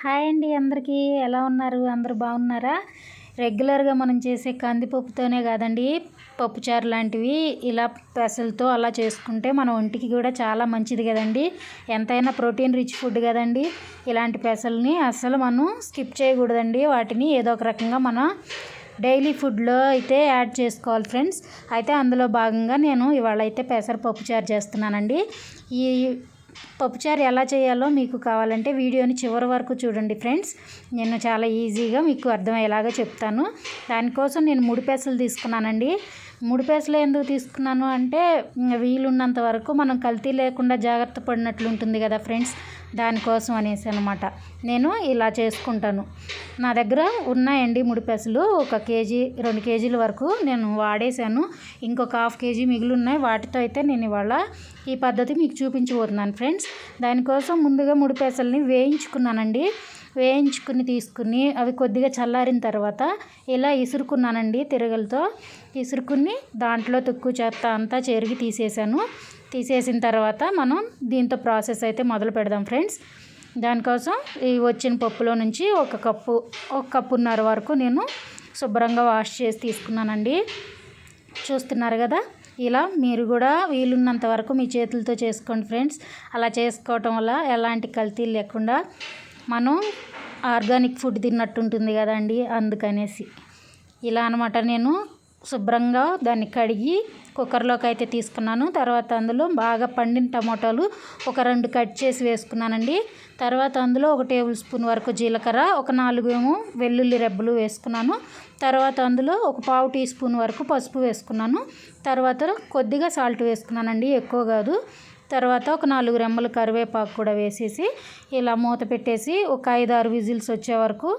Hi అండి అందరికీ. ఎలా ఉన్నారు? అందరు బాగున్నారా? రెగ్యులర్గా మనం చేసే కందిపప్పుతోనే కాదండి పప్పుచారు లాంటివి ఇలా పెసలతో అలా చేసుకుంటే మన ఒంటికి కూడా చాలా మంచిది కదండి. ఎంతైనా ప్రోటీన్ రిచ్ ఫుడ్ కదండి. ఇలాంటి పెసల్ని అస్సలు మనం స్కిప్ చేయకూడదండి. వాటిని ఏదో ఒక రకంగా మన డైలీ ఫుడ్లో అయితే యాడ్ చేసుకోవాలి ఫ్రెండ్స్. అయితే అందులో భాగంగా నేను ఇవాళ అయితే పెసరపప్పు చారు చేస్తున్నానండి. ఈ పప్పుచారు ఎలా చేయాలో మీకు కావాలంటే వీడియోని చివరి వరకు చూడండి ఫ్రెండ్స్. నేను చాలా ఈజీగా మీకు అర్థమయ్యేలాగా చెప్తాను. దానికోసం నేను మూడు పేసలు తీసుకున్నానండి. మూడు పేసలు ఎందుకు తీసుకున్నాను అంటే వీలున్నంత వరకు మనం కల్తీ లేకుండా జాగ్రత్త పడినట్లు ఉంటుంది కదా ఫ్రెండ్స్. దానికోసం అనేసి అనమాట నేను ఇలా చేసుకుంటాను. నా దగ్గర ఉన్నాయండి ముడి పెసలు ఒక కేజీ రెండు కేజీల వరకు నేను వాడేశాను. ఇంకొక హాఫ్ కేజీ మిగిలి ఉన్నాయి వాటితో అయితే నేను ఇవాళ ఈ పద్ధతి మీకు చూపించబోతున్నాను ఫ్రెండ్స్. దానికోసం ముందుగా ముడి పెసల్ని వేయించుకున్నానండి. వేయించుకుని తీసుకుని అవి కొద్దిగా చల్లారిన తర్వాత ఇలా ఇసురుకున్నానండి తిరగలతో. ఇసురుకుని దాంట్లో తుక్కు చెత్త అంతా చెరిగి తీసేసాను తీసేసిన తర్వాత మనం దీంతో ప్రాసెస్ అయితే మొదలు పెడదాం ఫ్రెండ్స్. దానికోసం ఈ వచ్చిన పప్పులో నుంచి ఒక కప్పు ఒక కప్పున్నర వరకు నేను శుభ్రంగా వాష్ చేసి తీసుకున్నానండి. చూస్తున్నారు కదా? ఇలా మీరు కూడా వీలున్నంత వరకు మీ చేతులతో చేసుకోండి ఫ్రెండ్స్. అలా చేసుకోవటం వల్ల ఎలాంటి కల్తీలు లేకుండా మనం ఆర్గానిక్ ఫుడ్ తిన్నట్టు ఉంటుంది కదండి అందుకనేసి. ఇలా అనమాట నేను శుభ్రంగా దాన్ని కడిగి కుక్కర్లోకి అయితే తీసుకున్నాను. తర్వాత అందులో బాగా పండిన టమాటాలు ఒక రెండు కట్ చేసి వేసుకున్నానండి. తర్వాత అందులో ఒక టేబుల్ స్పూన్ వరకు జీలకర్ర ఒక నాలుగు ఏమో వెల్లుల్లి రెబ్బలు వేసుకున్నాను. తర్వాత అందులో ఒక పావు టీ స్పూన్ వరకు పసుపు వేసుకున్నాను. తర్వాత కొద్దిగా సాల్ట్ వేసుకున్నానండి ఎక్కువ కాదు. తర్వాత ఒక నాలుగు రెమ్మలు కరివేపాకు కూడా వేసేసి ఇలా మూత పెట్టేసి ఒక ఐదు ఆరు విజిల్స్ వచ్చే వరకు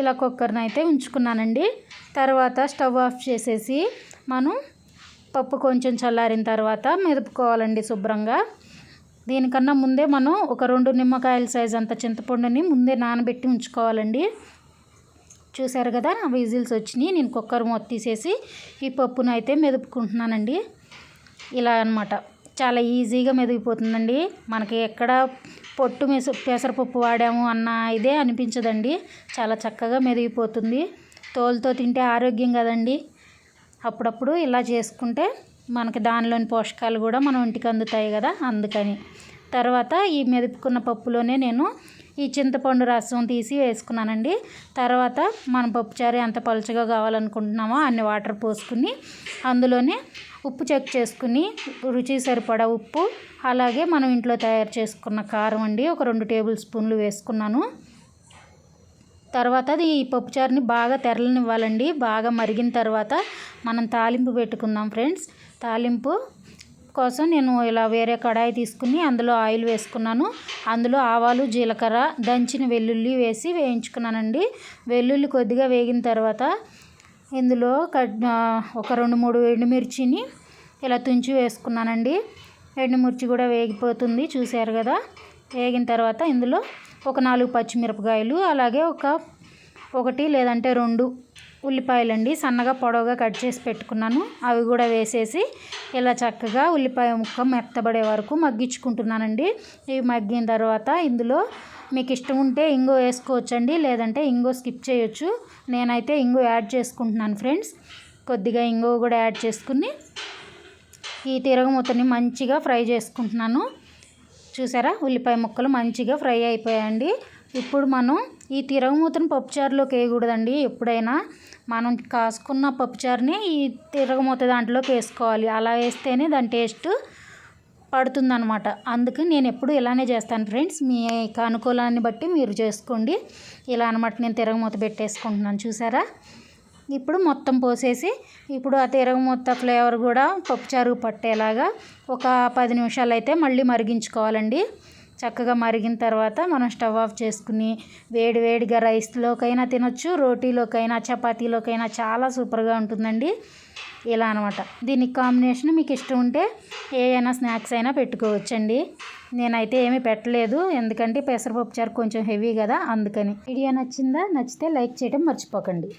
ఇలా కుక్కర్ని అయితే ఉంచుకున్నానండి. తర్వాత స్టవ్ ఆఫ్ చేసేసి మనం పప్పు కొంచెం చల్లారిన తర్వాత మెదుపుకోవాలండి శుభ్రంగా. దీనికన్నా ముందే మనం ఒక రెండు నిమ్మకాయల సైజ్ అంత చింతపండుని ముందే నానబెట్టి ఉంచుకోవాలండి. చూసారు కదా విజిల్స్ వచ్చినాయి. నేను కుక్కర్ మూత తీసేసి ఈ పప్పును అయితే మెదుపుకుంటున్నానండి. ఇలా అనమాట చాలా ఈజీగా మెదిగిపోతుందండి. మనకి ఎక్కడ పొట్టు మెసు పెసరపప్పు వాడాము అన్న ఇదే అనిపించదండి. చాలా చక్కగా మెదిగిపోతుంది. తోలుతో తింటే ఆరోగ్యం కదండి. అప్పుడప్పుడు ఇలా చేసుకుంటే మనకి దానిలోని పోషకాలు కూడా మన ఒంటికి అందుతాయి కదా అందుకని. తర్వాత ఈ మెదుపుకున్న పప్పులోనే నేను ఈ చింతపండు రసం తీసి వేసుకున్నానండి. తర్వాత మన పప్పుచారు ఎంత పలుచగా కావాలనుకుంటున్నామో అన్ని వాటర్ పోసుకుని అందులోనే ఉప్పు చెక్ చేసుకుని రుచి సరిపడా ఉప్పు అలాగే మనం ఇంట్లో తయారు చేసుకున్న కారం అండి ఒక రెండు టేబుల్ స్పూన్లు వేసుకున్నాను. తర్వాత అది ఈ పప్పుచారుని బాగా తెరలనివ్వాలండి. బాగా మరిగిన తర్వాత మనం తాలింపు పెట్టుకుందాం ఫ్రెండ్స్. తాలింపు కోసం నేను ఇలా వేరే కడాయి తీసుకుని అందులో ఆయిల్ వేసుకున్నాను. అందులో ఆవాలు జీలకర్ర దంచిన వెల్లుల్లి వేసి వేయించుకున్నానండి. వెల్లుల్లి కొద్దిగా వేగిన తర్వాత ఇందులో ఒక రెండు మూడు ఎండుమిర్చిని ఇలా తుంచి వేసుకున్నానండి. ఎండుమిర్చి కూడా వేగిపోతుంది చూశారు కదా? వేగిన తర్వాత ఇందులో ఒక నాలుగు పచ్చిమిరపకాయలు అలాగే ఒక ఒకటి లేదంటే రెండు ఉల్లిపాయలండి. సన్నగా పొడవుగా కట్ చేసి పెట్టుకున్నాను. అవి కూడా వేసేసి ఇలా చక్కగా ఉల్లిపాయ ముక్క మెత్తబడే వరకు మగ్గించుకుంటున్నానండి. ఇవి మగ్గిన తర్వాత ఇందులో మీకు ఇష్టం ఉంటే ఇంగో వేసుకోవచ్చండి. లేదంటే ఇంగో స్కిప్ చేయొచ్చు. నేనైతే ఇంగో యాడ్ చేసుకుంటున్నాను ఫ్రెండ్స్. కొద్దిగా ఇంగో కూడా యాడ్ చేసుకుని ఈ తిరగమూతని మంచిగా ఫ్రై చేసుకుంటున్నాను. చూసారా? ఉల్లిపాయ ముక్కలు మంచిగా ఫ్రై అయిపోయాయండి. ఇప్పుడు మనం ఈ తిరగమూతను పప్పుచారులోకి వేయకూడదండి. ఎప్పుడైనా మనం కాసుకున్న పప్పుచారుని ఈ తిరగమూత దాంట్లోకి వేసుకోవాలి. అలా వేస్తేనే దాని టేస్ట్ పడుతుందనమాట అందుకు నేను ఎప్పుడు ఇలానే చేస్తాను ఫ్రెండ్స్. మీ అనుకూలాన్ని బట్టి మీరు చేసుకోండి. ఇలా అనమాట నేను తిరగమూత పెట్టేసుకుంటున్నాను. చూసారా? ఇప్పుడు మొత్తం పోసేసి ఇప్పుడు ఆ తిరగమూత ఫ్లేవర్ కూడా పప్పుచారు పట్టేలాగా ఒక పది నిమిషాలు అయితే మళ్ళీ మరిగించుకోవాలండి. చక్కగా మరిగిన తర్వాత మనం స్టవ్ ఆఫ్ చేసుకుని వేడి వేడిగా రైస్లోకైనా తినొచ్చు రోటీలోకైనా చపాతీలోకైనా చాలా సూపర్గా ఉంటుందండి. ఇలా అనమాట. దీనికి కాంబినేషన్ మీకు ఇష్టం ఉంటే ఏదైనా స్నాక్స్ అయినా పెట్టుకోవచ్చండి. నేనైతే ఏమీ పెట్టలేదు ఎందుకంటే పెసరపప్పు చారు కొంచెం హెవీ కదా అందుకని. వీడియో నచ్చిందా? నచ్చితే లైక్ చేయడం మర్చిపోకండి.